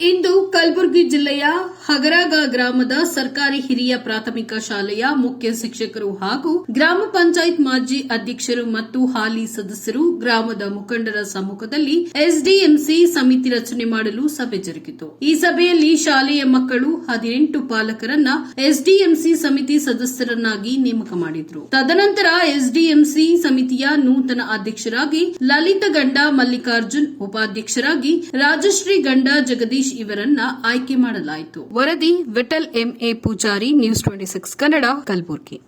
ಇಂದು ಕಲಬುರಗಿ ಜಿಲ್ಲೆಯ ಹಗರಾಗ ಗ್ರಾಮದ ಸರ್ಕಾರಿ ಹಿರಿಯ ಪ್ರಾಥಮಿಕ ಶಾಲೆಯ ಮುಖ್ಯ ಶಿಕ್ಷಕರು ಹಾಗೂ ಗ್ರಾಮ ಪಂಚಾಯತ್ ಮಾಜಿ ಅಧ್ಯಕ್ಷರು ಮತ್ತು ಹಾಲಿ ಸದಸ್ಯರು ಗ್ರಾಮದ ಮುಖಂಡರ ಸಮ್ಮುಖದಲ್ಲಿ ಎಸ್ಡಿಎಂಸಿ ಸಮಿತಿ ರಚನೆ ಮಾಡಲು ಸಭೆ ಜರುಗಿತು. ಈ ಸಭೆಯಲ್ಲಿ ಶಾಲೆಯ ಮಕ್ಕಳು ಹದಿನೆಂಟು ಪಾಲಕರನ್ನ ಎಸ್ಡಿಎಂಸಿ ಸಮಿತಿ ಸದಸ್ಯರನ್ನಾಗಿ ನೇಮಕ ಮಾಡಿದ್ರು. ತದನಂತರ ಎಸ್ಡಿಎಂಸಿ ಸಮಿತಿಯ ನೂತನ ಅಧ್ಯಕ್ಷರಾಗಿ ಲಲಿತ ಗಂಡ ಮಲ್ಲಿಕಾರ್ಜುನ್, ಉಪಾಧ್ಯಕ್ಷರಾಗಿ ರಾಜಶ್ರೀ ಗಂಡ ಜಗದೀಶ್ ಇವರನ್ನ ಆಯ್ಕೆ ಮಾಡಲಾಯಿತು. ವರದಿ Vithal A Poojari news twenty six Kannada Kalaburagi.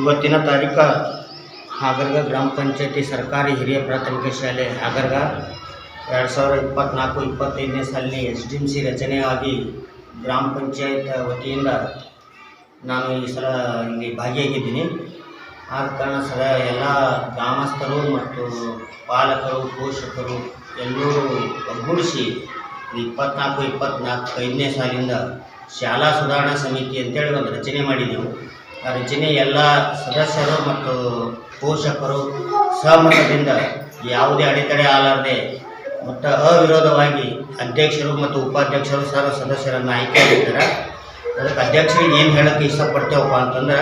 ಇವತ್ತಿನ ತಾರೀಕು ಹಾಗರ್ಗ ಗ್ರಾಮ ಪಂಚಾಯತಿ ಸರ್ಕಾರಿ ಹಿರಿಯ ಪ್ರಾಥಮಿಕ ಶಾಲೆ ಹಾಗರ್ಗ. ಎರಡು ಸಾವಿರದ ಇಪ್ಪತ್ತ್ನಾಲ್ಕು ಇಪ್ಪತ್ತೈದನೇ ಸಾಲಿನ ಎಸ್ ಡಿ ಎಂ ಸಿ ರಚನೆಯಾಗಿ ಗ್ರಾಮ ಪಂಚಾಯತ್ ವತಿಯಿಂದ ನಾನು ಈ ಸಲ ಇಲ್ಲಿ ಭಾಗಿಯಾಗಿದ್ದೀನಿ. ಆದ ಕಾರಣ ಸಲ ಎಲ್ಲ ಗ್ರಾಮಸ್ಥರು ಮತ್ತು ಪಾಲಕರು, ಪೋಷಕರು ಎಲ್ಲರೂ ಒಗ್ಗೂಡಿಸಿ ಇಪ್ಪತ್ನಾಲ್ಕು ಇಪ್ಪತ್ನಾಲ್ಕು ಐದನೇ ಸಾಲಿಂದ ಶಾಲಾ ಸುಧಾರಣಾ ಸಮಿತಿ ಅಂತೇಳಿ ಒಂದು ರಚನೆ ಮಾಡಿದ್ದೆವು ಆ ರಚನೆ ಎಲ್ಲ ಸದಸ್ಯರು ಮತ್ತು ಪೋಷಕರು ಸಹಮತದಿಂದ ಯಾವುದೇ ಅಡೆತಡೆ ಆಗಲಾರದೆ ಮತ್ತು ಅವಿರೋಧವಾಗಿ ಅಧ್ಯಕ್ಷರು ಮತ್ತು ಉಪಾಧ್ಯಕ್ಷರು ಸರ್ವ ಸದಸ್ಯರನ್ನು ಆಯ್ಕೆ ಆಗಿದ್ದಾರೆ ಅದಕ್ಕೆ ಅಧ್ಯಕ್ಷರಿಗೆ ಏನು ಹೇಳಕ್ಕೆ ಇಷ್ಟಪಡ್ತೇವಪ್ಪ ಅಂತಂದ್ರೆ,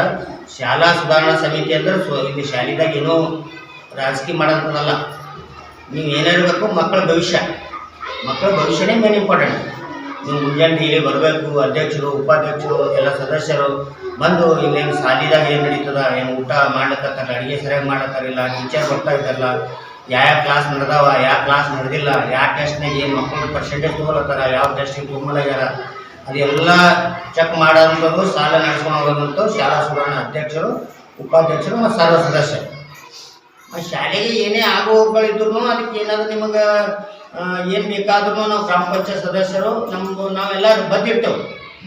ಶಾಲಾ ಸುಧಾರಣಾ ಸಮಿತಿ ಅಂದ್ರೆ ಸೊ ಇಲ್ಲಿ ಶಾಲೆದಾಗ ಏನೋ ರಾಜಕೀಯ ಮಾಡೋದಲ್ಲ ನೀವು ಏನಿರಬೇಕು ಮಕ್ಕಳ ಭವಿಷ್ಯ. ಮಕ್ಕಳ ಭವಿಷ್ಯನೇ ಮೇನ್ ಇಂಪಾರ್ಟೆಂಟ್ ನೀವು ಮುಂಜಾನೆ ಇಲ್ಲಿ ಬರಬೇಕು, ಅಧ್ಯಕ್ಷರು, ಉಪಾಧ್ಯಕ್ಷರು, ಎಲ್ಲ ಸದಸ್ಯರು ಬಂದು ಇಲ್ಲೇನು ಶಾಲಿದಾಗ ಏನು ನಡೀತದ, ಏನು ಊಟ ಮಾಡ್ಲಕತ್ತಾರ, ಅಡುಗೆ ಸರಿಯಾಗಿ ಮಾಡತ್ತಾರಿಲ್ಲ ಟೀಚರ್ ಬರ್ತಾ ಇದ್ದಾರಲ್ಲ, ಯಾವ ಕ್ಲಾಸ್ ನಡೆದಾವ, ಯಾವ ಕ್ಲಾಸ್ ನಡೆದಿಲ್ಲ, ಯಾವ ಟೆಸ್ಟ್ನಾಗ ಏನು ಮಕ್ಕಳು ಪರ್ಸೆಂಟೇಜ್ ತೊಗೊಳತ್ತಾರ ಯಾವ ಟೆಸ್ಟಿಗೆ ತೊಗೊಂಬಲಾಗ್ಯಾರ ಅದೆಲ್ಲ ಚೆಕ್ ಮಾಡೋಂಥದ್ದು ಶಾಲೆ ನಡೆಸ್ಕೊಂಡು ಹೋಗೋದಂಥ ಶಾಲಾ ಸುಧಾರಣಾ ಅಧ್ಯಕ್ಷರು, ಉಪಾಧ್ಯಕ್ಷರು ಮತ್ತು ಸರ್ವ ಸದಸ್ಯರು. ಶಾಲೆಗೆ ಏನೇ ಆಗೋಗಳಿದ್ರು ಅದಕ್ಕೆ ಏನಾದರೂ ನಿಮಗೆ ಏನು ಬೇಕಾದ್ರೂ ನಾವು ಗ್ರಾಮ ಪಂಚಾಯತ್ ಸದಸ್ಯರು ನಮ್ಮದು ನಾವೆಲ್ಲ ಬದ್ದಿರ್ತೇವೆ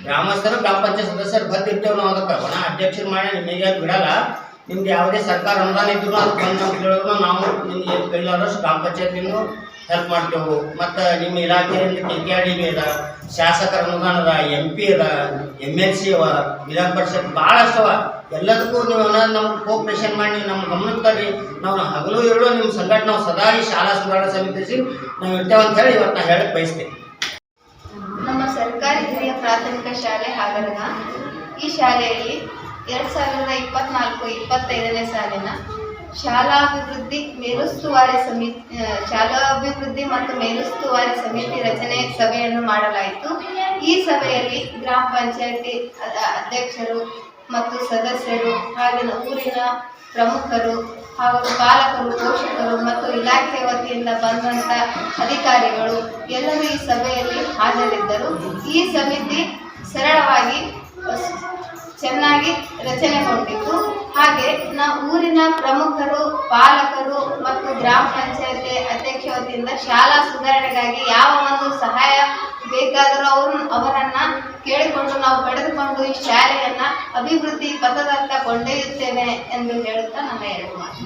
ಗ್ರಾಮಸ್ಥರು, ಗ್ರಾಮ ಪಂಚಾಯತ್ ಸದಸ್ಯರು ಬದ್ದಿರ್ತೇವೆ ನಾವು ಅದಕ್ಕೆ. ಒಣ ಅಧ್ಯಕ್ಷರು ಮಾಡಿ ನಿಮಗೆ ಬಿಡಲ್ಲ. ನಿಮ್ಗೆ ಯಾವುದೇ ಸರ್ಕಾರ ಅನುದಾನ ಇದ್ರು ಅದಕ್ಕೆ ಬಂದು ನಾವು ಕೇಳಿದ್ರು ನಾವು ನಿಮ್ಗೆ ಏನು ಕೈಲಾದಷ್ಟು ಗ್ರಾಮ ಪಂಚಾಯತಿಂದು ಹೆಲ್ಪ್ ಮಾಡ್ತೇವೆ. ಮತ್ತು ನಿಮ್ಮ ಇಲಾಖೆಯಲ್ಲಿ ಕೆ ಕೆ ಡಿ ಬಿ ಅದ, ಶಾಸಕರ ಅನುದಾನ ಅದ ಎಂ ಪಿ ಅದ ಎಂ ಎಲ್ ಸಿ ಅವ, ವಿಧಾನ ಪರಿಷತ್ ಭಾಳಷ್ಟು ಅವ. ಎಲ್ಲದಕ್ಕೂ ನೀವು ಏನಾದ್ರು ನಮ್ಗೆ ಕೋಪ್ರೇಷನ್ ಮಾಡಿ, ನಮ್ಮ ಗಮನಕ್ಕೆ ತರ್ರಿ. ನಾವು ಹಗಲು ಇರಲು ನಿಮ್ಮ ಸಂಘಟನೆ, ನಾವು ಸದಾ ಈ ಶಾಲಾ ಸುಧಾರಣಾ ಸಮಿತಿ ನಾವು ಇರ್ತೇವೆ ಅಂತ ಹೇಳಿ ಇವತ್ತು ನಾನು ಹೇಳಕ್ಕೆ ಬಯಸ್ತೇನೆ. ನಮ್ಮ ಸರ್ಕಾರಿ ಹಿರಿಯ ಪ್ರಾಥಮಿಕ ಶಾಲೆ ಹಾಗರಗ ಈ ಶಾಲೆಯಲ್ಲಿ ಎರಡು ಸಾವಿರದ ಇಪ್ಪತ್ನಾಲ್ಕು, ಇಪ್ಪತ್ತೈದನೇ ಸಾಲಿನ ಶಾಲಾಭಿವೃದ್ಧಿ ಮೇಲುಸ್ತುವಾರಿ ಸಮಿತಿ ಶಾಲಾಭಿವೃದ್ಧಿ ಮತ್ತು ಮೇಲುಸ್ತುವಾರಿ ಸಮಿತಿ ರಚನೆ ಸಭೆಯನ್ನು ಮಾಡಲಾಯಿತು. ಈ ಸಭೆಯಲ್ಲಿ ಗ್ರಾಮ ಪಂಚಾಯತಿ ಅಧ್ಯಕ್ಷರು ಮತ್ತು ಸದಸ್ಯರು ಹಾಗೆಯೇ ಊರಿನ ಪ್ರಮುಖರು ಹಾಗೂ ಪಾಲಕರು, ಪೋಷಕರು ಮತ್ತು ಇಲಾಖೆ ವತಿಯಿಂದ ಬಂದಂಥ ಅಧಿಕಾರಿಗಳು ಎಲ್ಲರೂ ಈ ಸಭೆಯಲ್ಲಿ ಹಾಜರಿದ್ದರು. ಈ ಸಮಿತಿ ಸರಳವಾಗಿ ಚೆನ್ನಾಗಿ ರಚನೆಗೊಂಡಿತ್ತು ಹಾಗೆ ನಾವು ಊರಿನ ಪ್ರಮುಖರು ಪಾಲಕರು ಮತ್ತು ಗ್ರಾಮ ಪಂಚಾಯತಿ ಅಧ್ಯಕ್ಷ ವತಿಯಿಂದ ಶಾಲಾ ಸುಧಾರಣೆಗಾಗಿ ಯಾವ ಒಂದು ಸಹಾಯ ಬೇಕಾದರೂ ಅವರು ಅವರನ್ನ ಕೇಳಿಕೊಂಡು ನಾವು ಪಡೆದುಕೊಂಡು ಈ ಶಾಲೆಯನ್ನ ಅಭಿವೃದ್ಧಿ ಪಥದತ್ತ ಕೊಂಡೊಯ್ಯುತ್ತೇನೆ ಎಂದು ಹೇಳುತ್ತಾ ನನ್ನ ಎರಡು ಮಾತು.